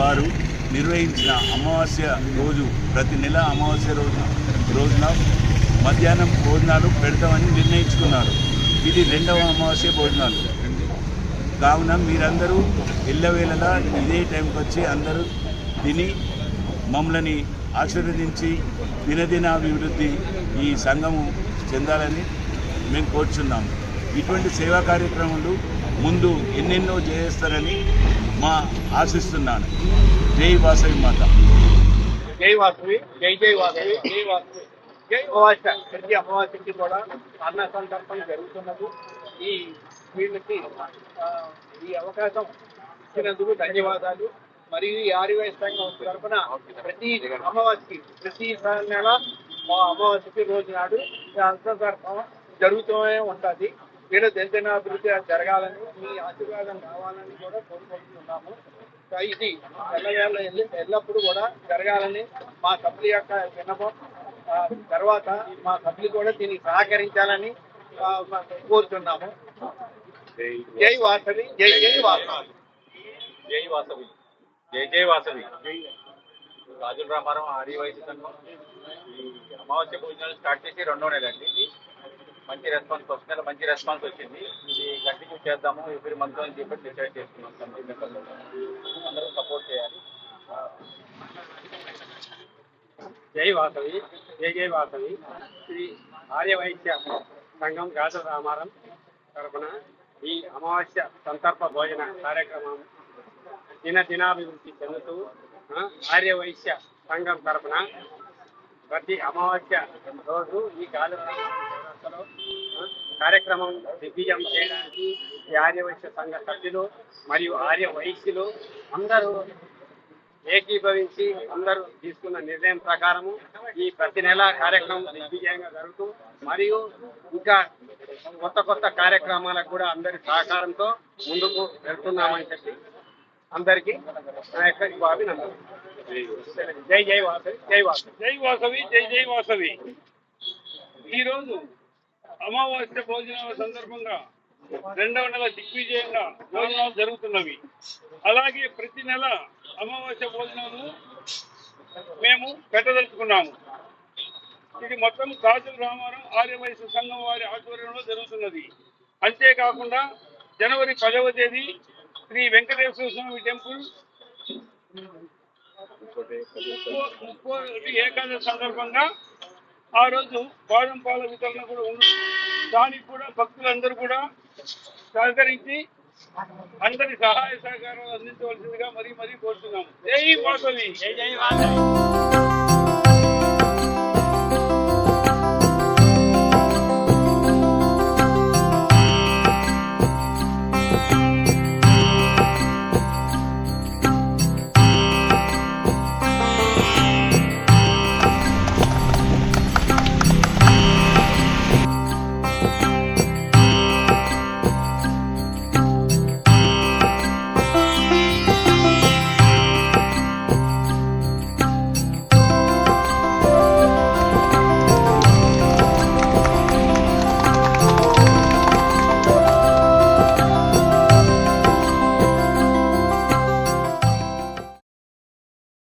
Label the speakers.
Speaker 1: వారు నిర్వహించిన అమావాస్య రోజు ప్రతి నెల అమావాస్య రోజు రోజున మధ్యాహ్నం భోజనాలు పెడతామని నిర్ణయించుకున్నారు. ఇది రెండవ అమావాస్య భోజనాలు. కావున మీరందరూ ఎల్లవేళలా ఇదే టైంకి వచ్చి అందరూ తిని మమ్మల్ని ఆశీర్వదించి దినదినాభివృద్ధి ఈ సంఘము చెందాలని మేము కోరుచున్నాము. ఇటువంటి సేవా కార్యక్రమాలు ముందు ఎన్నెన్నో చేస్తారని మా ఆశిస్తున్నాను. జై వాసవి మాత.
Speaker 2: జై వాసవి జై జై వాసవి జై వాసవి. జై అమావాస్య. ప్రతి అమావాస్యకి కూడా అన్న సందర్భం జరుగుతున్నది. ఈ వీళ్ళకి ఈ అవకాశం ఇచ్చినందుకు ధన్యవాదాలు. మరియు ఈ ఆర్యవైస్ సంఘం తరఫున ప్రతి అమావాస్యకి ప్రతి నెల మా అమావాస్యకి రోజు నాడు ఈ అన్న జరుగుతూనే ఉంటుంది. వీళ్ళ దినదినాభివృద్ధి జరగాలని మీ ఆశీర్వాదం కావాలని కూడా కోరుకుంటున్నాము. ఇది ఎల్లవేళ ఎల్లప్పుడూ కూడా జరగాలని మా సభ్యుల యొక్క విన్నపం. తర్వాత మా సభ్యులు కూడా దీనికి సహకరించాలని కోరుతున్నాము. జై వాసవి జై జై వాసవి.
Speaker 3: జై వాసవి జై జై వాసవి. రాజుల రామారావు ఆర్య వయసు సంఘం అమావాస్య భోజనాలు స్టార్ట్ చేసి రెండో నెల అండి. మంచి రెస్పాన్స్ ఫస్ట్ మంచి రెస్పాన్స్ వచ్చింది. ఇది కంటిన్యూ చేద్దాము ఎవ్రీ మంత్ అని చెప్పి డిసైడ్ చేసుకున్నాం. కమిటీ మెంబర్స్ అందరూ. సపోర్ట్ చేయాలి.
Speaker 4: జై వాసవి జై జై వాసవి. శ్రీ ఆర్యవైశ్య సంఘం గాజల రామారం తరపున ఈ అమావాస్య సంతర్ప భోజన కార్యక్రమం దిన దినాభివృద్ధి చెందుతూ ఆర్యవైశ్య సంఘం తరపున ప్రతి అమావాస్య రోజు ఈ గాజల కార్యక్రమం దిగ్విజయం చేయడానికి ఈ ఆర్యవైశ్య సంఘ సభ్యులు మరియు ఆర్య వైశ్యులు అందరూ ఏకీభవించి అందరూ తీసుకున్న నిర్ణయం ప్రకారము ఈ ప్రతి నెల కార్యక్రమం దిగ్విజయంగా జరుగుతూ మరియు ఇంకా కొత్త కొత్త కార్యక్రమాలకు కూడా అందరి సహకారంతో ముందుకు వెళ్తున్నామని చెప్పి అందరికీ నా యొక్క జై జై వాసవి జై వాసవి.
Speaker 5: జై వాసవి జై జై వాసవి. ఈరోజు అమావాస్య భోజనాల సందర్భంగా రెండవ నెల దిగ్విజయంగా భోజనాలు జరుగుతున్నవి. అలాగే ప్రతి నెల అమావాస్య భోజనాలు మేము పెట్టదలుచుకున్నాము. ఇది మొత్తం కాజుల రామారం ఆర్యవైశ్య సంఘం వారి ఆధ్వర్యంలో జరుగుతున్నది. అంతేకాకుండా జనవరి పదవ తేదీ శ్రీ వెంకటేశ్వర స్వామి టెంపుల్. ముప్పో- ఏకాదశి సందర్భంగా ఆ రోజు బాదం పాల వితరణ కూడా ఉంది. దానికి కూడా భక్తులందరూ కూడా సహకరించి అందరి సహాయ సహకారాలు అందించవలసిందిగా మరీ మరీ కోరుతున్నాము. జై వాసవి
Speaker 4: జై జై వాసవి